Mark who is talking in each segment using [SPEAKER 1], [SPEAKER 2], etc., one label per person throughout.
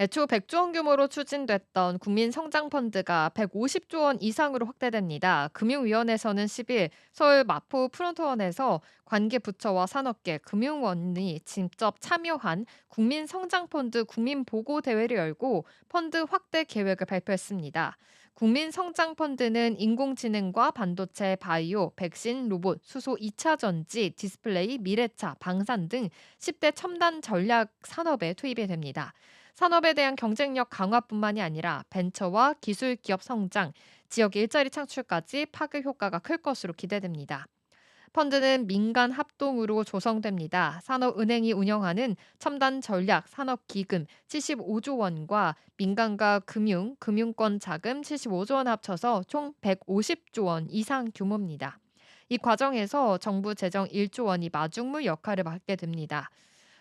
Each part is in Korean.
[SPEAKER 1] 애초 100조 원 규모로 추진됐던 국민성장펀드가 150조 원 이상으로 확대됩니다. 금융위원회에서는 10일 서울 마포 프론트원에서 관계 부처와 산업계, 금융원이 직접 참여한 국민성장펀드 국민보고 대회를 열고 펀드 확대 계획을 발표했습니다. 국민성장펀드는 인공지능과 반도체, 바이오, 백신, 로봇, 수소 2차 전지, 디스플레이, 미래차, 방산 등 10대 첨단 전략 산업에 투입이 됩니다. 산업에 대한 경쟁력 강화뿐만이 아니라 벤처와 기술 기업 성장, 지역 일자리 창출까지 파급 효과가 클 것으로 기대됩니다. 펀드는 민간 합동으로 조성됩니다. 산업은행이 운영하는 첨단 전략 산업기금 75조 원과 민간과 금융, 금융권 자금 75조 원 합쳐서 총 150조 원 이상 규모입니다. 이 과정에서 정부 재정 1조 원이 마중물 역할을 맡게 됩니다.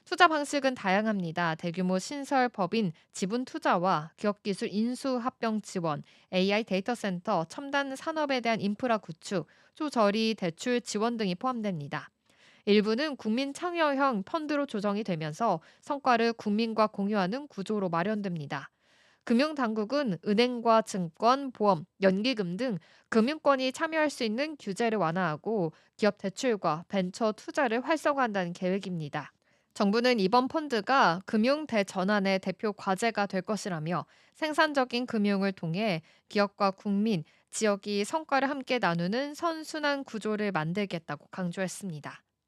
[SPEAKER 1] 투자 방식은 다양합니다. 대규모 신설 법인 지분 투자와 기업기술 인수 합병 지원, AI 데이터 센터, 첨단 산업에 대한 인프라 구축, 초저리 대출 지원 등이 포함됩니다. 일부는 국민 참여형 펀드로 조정이 되면서 성과를 국민과 공유하는 구조로 마련됩니다. 금융당국은 은행과 증권, 보험, 연기금 등 금융권이 참여할 수 있는 규제를 완화하고 기업 대출과 벤처 투자를 활성화한다는 계획입니다. 정부는 이번 펀드가 금융 대전환의 대표 과제가 될 것이라며 생산적인 금융을 통해 기업과 국민, 지역이 성과를 함께 나누는 선순환 구조를 만들겠다고 강조했습니다.